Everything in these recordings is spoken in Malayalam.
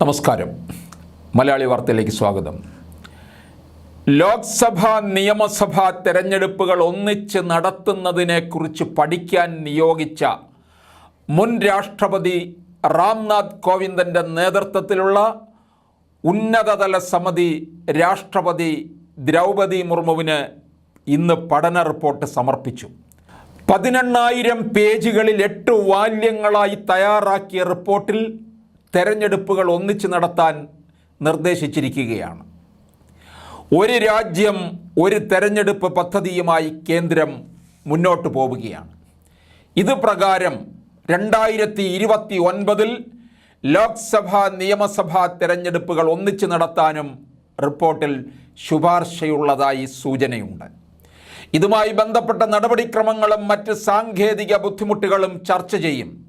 നമസ്കാരം. മലയാളി വാർത്തയിലേക്ക് സ്വാഗതം. ലോക്സഭാ നിയമസഭാ തെരഞ്ഞെടുപ്പുകൾ ഒന്നിച്ച് നടത്തുന്നതിനെക്കുറിച്ച് പഠിക്കാൻ നിയോഗിച്ച മുൻ രാഷ്ട്രപതി റാംനാഥ് കോവിന്ദന്റെ നേതൃത്വത്തിലുള്ള ഉന്നതതല സമിതി രാഷ്ട്രപതി ദ്രൗപദി മുർമുവിന് ഇന്ന് പഠന റിപ്പോർട്ട് സമർപ്പിച്ചു. പതിനെണ്ണായിരം പേജുകളിൽ എട്ട് വാല്യങ്ങളായി തയ്യാറാക്കിയ റിപ്പോർട്ടിൽ തെരഞ്ഞെടുപ്പുകൾ ഒന്നിച്ച് നടത്താൻ നിർദ്ദേശിച്ചിരിക്കുകയാണ്. ഒരു രാജ്യം ഒരു തെരഞ്ഞെടുപ്പ് പദ്ധതിയുമായി കേന്ദ്രം മുന്നോട്ട് പോവുകയാണ്. ഇത് പ്രകാരം രണ്ടായിരത്തി ഇരുപത്തി ഒൻപതിൽ ലോക്സഭാ നിയമസഭാ തെരഞ്ഞെടുപ്പുകൾ ഒന്നിച്ച് നടത്താനും റിപ്പോർട്ടിൽ ശുപാർശയുള്ളതായി സൂചനയുണ്ട്. ഇതുമായി ബന്ധപ്പെട്ട നടപടിക്രമങ്ങളും മറ്റ് സാങ്കേതിക ബുദ്ധിമുട്ടുകളും ചർച്ച ചെയ്യും.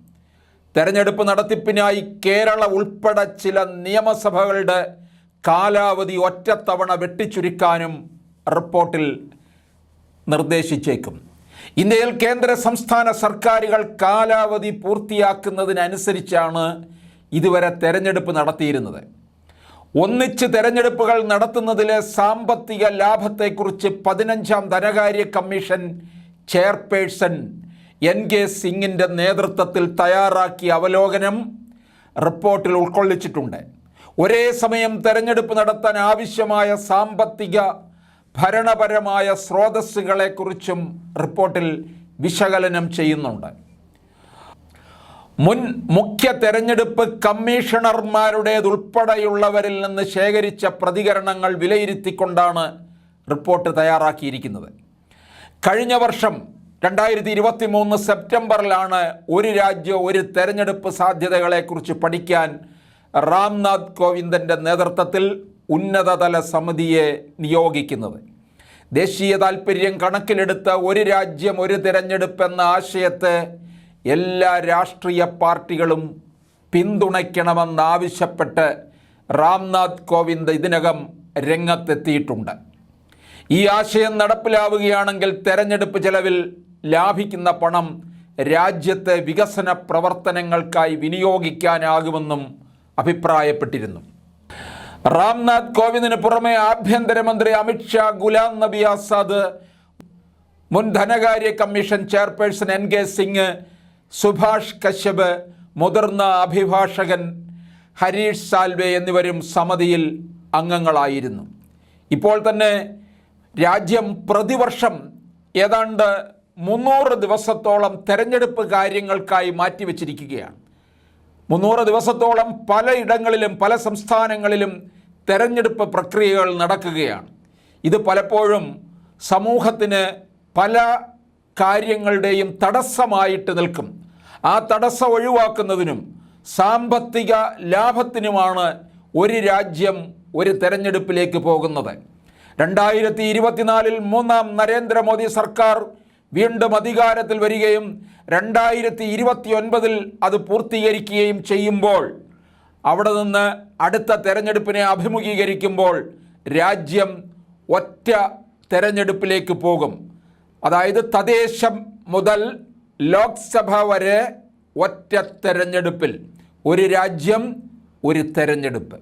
തെരഞ്ഞെടുപ്പ് നടത്തിപ്പിനായി കേരള ഉൾപ്പെടെ ചില നിയമസഭകളുടെ കാലാവധി ഒറ്റത്തവണ വെട്ടിച്ചുരുക്കാനും റിപ്പോർട്ടിൽ നിർദ്ദേശിച്ചേക്കും. ഇന്ത്യയിൽ കേന്ദ്ര സംസ്ഥാന സർക്കാരുകൾ കാലാവധി പൂർത്തിയാക്കുന്നതിനനുസരിച്ചാണ് ഇതുവരെ തെരഞ്ഞെടുപ്പ് നടത്തിയിരുന്നത്. ഒന്നിച്ച് തെരഞ്ഞെടുപ്പുകൾ നടത്തുന്നതിലെ സാമ്പത്തിക ലാഭത്തെക്കുറിച്ച് പതിനഞ്ചാം ധനകാര്യ കമ്മീഷൻ ചെയർപേഴ്സൺ എൻ കെ സിംഗിന്റെ നേതൃത്വത്തിൽ തയ്യാറാക്കിയ അവലോകനം റിപ്പോർട്ടിൽ ഉൾക്കൊള്ളിച്ചിട്ടുണ്ട്. ഒരേ സമയം തെരഞ്ഞെടുപ്പ് നടത്താൻ ആവശ്യമായ സാമ്പത്തിക ഭരണപരമായ സ്രോതസ്സുകളെക്കുറിച്ചും റിപ്പോർട്ടിൽ വിശകലനം ചെയ്യുന്നുണ്ട്. മുൻ മുഖ്യ തെരഞ്ഞെടുപ്പ് കമ്മീഷണർമാരുടേതുൾപ്പെടെയുള്ളവരിൽ നിന്ന് ശേഖരിച്ച പ്രതികരണങ്ങൾ വിലയിരുത്തിക്കൊണ്ടാണ് റിപ്പോർട്ട് തയ്യാറാക്കിയിരിക്കുന്നത്. കഴിഞ്ഞ വർഷം രണ്ടായിരത്തി ഇരുപത്തി മൂന്ന് സെപ്റ്റംബറിലാണ് ഒരു രാജ്യം ഒരു തെരഞ്ഞെടുപ്പ് സാധ്യതകളെക്കുറിച്ച് പഠിക്കാൻ രാംനാഥ് കോവിന്ദന്റെ നേതൃത്വത്തിൽ ഉന്നതതല സമിതിയെ നിയോഗിക്കുന്നത്. ദേശീയ താൽപ്പര്യം കണക്കിലെടുത്ത ഒരു രാജ്യം ഒരു തിരഞ്ഞെടുപ്പ് എന്ന ആശയത്തെ എല്ലാ രാഷ്ട്രീയ പാർട്ടികളും പിന്തുണയ്ക്കണമെന്നാവശ്യപ്പെട്ട് രാംനാഥ് കോവിന്ദ് ഇതിനകം രംഗത്തെത്തിയിട്ടുണ്ട്. ഈ ആശയം നടപ്പിലാവുകയാണെങ്കിൽ തെരഞ്ഞെടുപ്പ് ചെലവിൽ ലാഭിക്കുന്ന പണം രാജ്യത്തെ വികസന പ്രവർത്തനങ്ങൾക്കായി വിനിയോഗിക്കാനാകുമെന്നും അഭിപ്രായപ്പെട്ടിരുന്നു. രാംനാഥ് കോവിന്ദിന് പുറമെ ആഭ്യന്തരമന്ത്രി അമിത്ഷാ ഗുലാം നബി ആസാദ് മുൻ ധനകാര്യ commission chairperson N K Singh Subhash Kashyap മുതിർന്ന അഭിഭാഷകൻ ഹരീഷ് സാൽവേ എന്നിവരും സമിതിയിൽ അംഗങ്ങളായിരുന്നു. ഇപ്പോൾ തന്നെ രാജ്യം പ്രതിവർഷം ഏതാണ്ട് മുന്നൂറ് ദിവസത്തോളം തെരഞ്ഞെടുപ്പ് കാര്യങ്ങൾക്കായി മാറ്റിവെച്ചിരിക്കുകയാണ്. മുന്നൂറ് ദിവസത്തോളം പലയിടങ്ങളിലും പല സംസ്ഥാനങ്ങളിലും തെരഞ്ഞെടുപ്പ് പ്രക്രിയകൾ നടക്കുകയാണ്. ഇത് പലപ്പോഴും സമൂഹത്തിന് പല കാര്യങ്ങളുടെയും തടസ്സമായിട്ട് നിൽക്കും. ആ തടസ്സം ഒഴിവാക്കുന്നതിനും സാമ്പത്തിക ലാഭത്തിനുമാണ് ഒരു രാജ്യം ഒരു തെരഞ്ഞെടുപ്പിലേക്ക് പോകുന്നത്. രണ്ടായിരത്തി ഇരുപത്തിനാലിൽ മൂന്നാം നരേന്ദ്രമോദി സർക്കാർ വീണ്ടും അധികാരത്തിൽ വരികയും രണ്ടായിരത്തി ഇരുപത്തി ഒൻപതിൽ അത് പൂർത്തീകരിക്കുകയും ചെയ്യുമ്പോൾ അവിടെ നിന്ന് അടുത്ത തെരഞ്ഞെടുപ്പിനെ അഭിമുഖീകരിക്കുമ്പോൾ രാജ്യം ഒറ്റ തെരഞ്ഞെടുപ്പിലേക്ക് പോകും. അതായത് തദ്ദേശം മുതൽ ലോക്സഭ വരെ ഒറ്റ തെരഞ്ഞെടുപ്പിൽ. ഒരു രാജ്യം ഒരു തെരഞ്ഞെടുപ്പ്.